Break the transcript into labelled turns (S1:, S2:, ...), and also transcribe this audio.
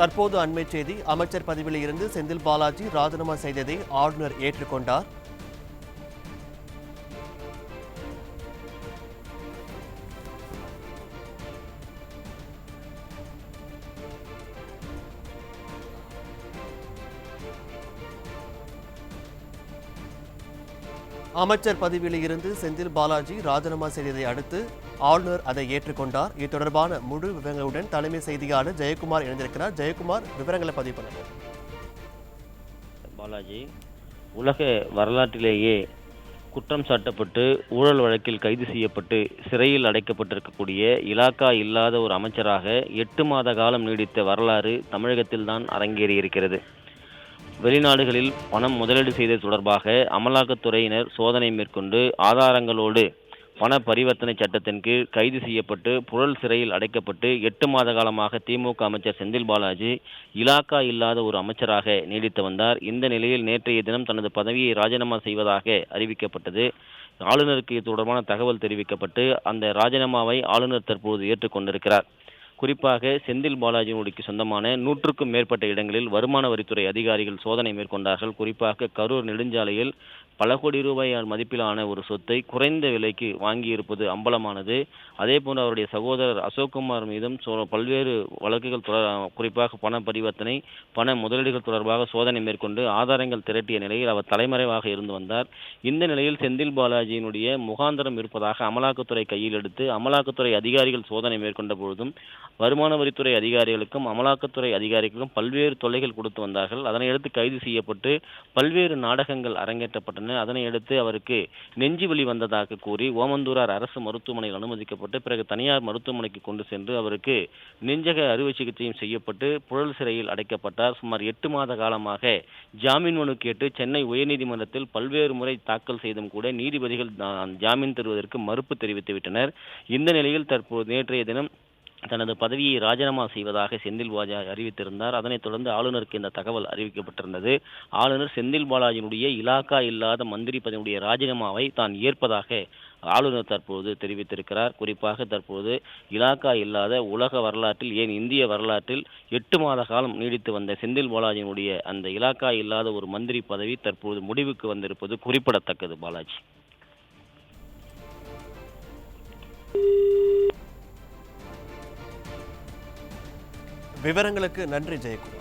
S1: தற்போது அண்மை செய்தி அமைச்சர் பதவியில் இருந்து செந்தில் பாலாஜி ராஜினாமா செய்ததை ஆளுநர் ஏற்றுக்கொண்டார். அமைச்சர் பதவியில் இருந்து செந்தில் பாலாஜி ராஜினாமா செய்ததை அடுத்து ஆளுநர் அதை ஏற்றுக்கொண்டார். இது தொடர்பான முழு விவரங்களுடன் தலைமை செய்தியாளர் ஜெயக்குமார் இணைந்திருக்கிறார். ஜெயக்குமார் விவரங்களை பதிவு பண்ணுங்கள்
S2: பாலாஜி உலக வரலாற்றிலேயே குற்றம் சாட்டப்பட்டு ஊழல் வழக்கில் கைது செய்யப்பட்டு சிறையில் அடைக்கப்பட்டிருக்கக்கூடிய இலாக்கா இல்லாத ஒரு அமைச்சராக எட்டு மாத காலம் நீடித்த வரலாறு தமிழகத்தில்தான் அரங்கேறியிருக்கிறது. வெளிநாடுகளில் பணம் முதலீடு செய்தது தொடர்பாக அமலாக்கத்துறையினர் சோதனை மேற்கொண்டு ஆதாரங்களோடு பண பரிவர்த்தனை சட்டத்தின் கீழ் கைது செய்யப்பட்டு புழல் சிறையில் அடைக்கப்பட்டு எட்டு மாத காலமாக திமுக அமைச்சர் செந்தில் பாலாஜி இலாக்கா இல்லாத ஒரு அமைச்சராக நீடித்து வந்தார். இந்த நிலையில் நேற்றைய தினம் தனது பதவியை ராஜினாமா செய்வதாக அறிவிக்கப்பட்டது. ஆளுநருக்கு இது தொடர்பான தகவல் தெரிவிக்கப்பட்டு அந்த ராஜினாமாவை ஆளுநர் தற்போது ஏற்றுக்கொண்டிருக்கிறார். குறிப்பாக செந்தில் பாலாஜியினுடைய சொந்தமான நூற்றுக்கும் மேற்பட்ட இடங்களில் வருமான வரித்துறை அதிகாரிகள் சோதனை மேற்கொண்டார்கள். குறிப்பாக கரூர் நெடுஞ்சாலையில் பல கோடி ரூபாய் மதிப்பிலான ஒரு சொத்தை குறைந்த விலைக்கு வாங்கியிருப்பது அம்பலமானது. அதேபோன்று அவருடைய சகோதரர் அசோக்குமார் மீதும் சோ- பல்வேறு வழக்குகள் தொடர் குறிப்பாக பண பரிவர்த்தனை பண முதலீடுகள் தொடர்பாக சோதனை மேற்கொண்டு ஆதாரங்கள் திரட்டிய நிலையில் அவர் தலைமறைவாக இருந்து வந்தார். இந்த நிலையில் செந்தில் பாலாஜியினுடைய முகாந்திரம் இருப்பதாக அமலாக்கத்துறை கையில் எடுத்து அமலாக்கத்துறை அதிகாரிகள் சோதனை மேற்கொண்ட பொழுதும் வருமான வரித்துறை அதிகாரிகளுக்கும் அமலாக்கத்துறை அதிகாரிகளுக்கும் பல்வேறு தொல்லைகள் கொடுத்து வந்தார்கள். அதனையடுத்து கைது செய்யப்பட்டு பல்வேறு நாடகங்கள் அரங்கேற்றப்பட்டன. அதனை அடுத்து அவருக்கு நெஞ்சு வலி வந்ததாக கூறி ஓமந்தூரார் அரசு மருத்துவமனையில் அனுமதிக்கப்பட்டு பிறகு தனியார் மருத்துவமனைக்கு கொண்டு சென்று அவருக்கு நெஞ்சக அறுவை சிகிச்சையும் செய்யப்பட்டு புழல் சிறையில் அடைக்கப்பட்டார். சுமார் எட்டு மாத காலமாக ஜாமீன் மனு கேட்டு சென்னை உயர்நீதிமன்றத்தில் பல்வேறு முறை தாக்கல் செய்தும் கூட நீதிபதிகள் ஜாமீன் தருவதற்கு மறுப்பு தெரிவித்து விட்டனர் இந்த நிலையில் தற்போது நேற்றைய தினம் தனது பதவியை ராஜினாமா செய்வதாக செந்தில் பாலாஜி அறிவித்திருந்தார். அதனைத் தொடர்ந்து ஆளுநருக்கு இந்த தகவல் அறிவிக்கப்பட்டிருந்தது. ஆளுநர் செந்தில் பாலாஜியினுடைய இலாக்கா இல்லாத மந்திரி பதவியுடைய ராஜினாமாவை தான் ஏற்பதாக ஆளுநர் தற்போது தெரிவித்திருக்கிறார். குறிப்பாக தற்போது இலாக்கா இல்லாத உலக வரலாற்றில் ஏன் இந்திய வரலாற்றில் எட்டு மாத காலம் நீடித்து வந்த செந்தில் பாலாஜியினுடைய அந்த இலாக்கா இல்லாத ஒரு மந்திரி பதவி தற்போது முடிவுக்கு வந்திருப்பது குறிப்பிடத்தக்கது பாலாஜி.
S1: விவரங்களுக்கு நன்றி ஜெயக்குமார்.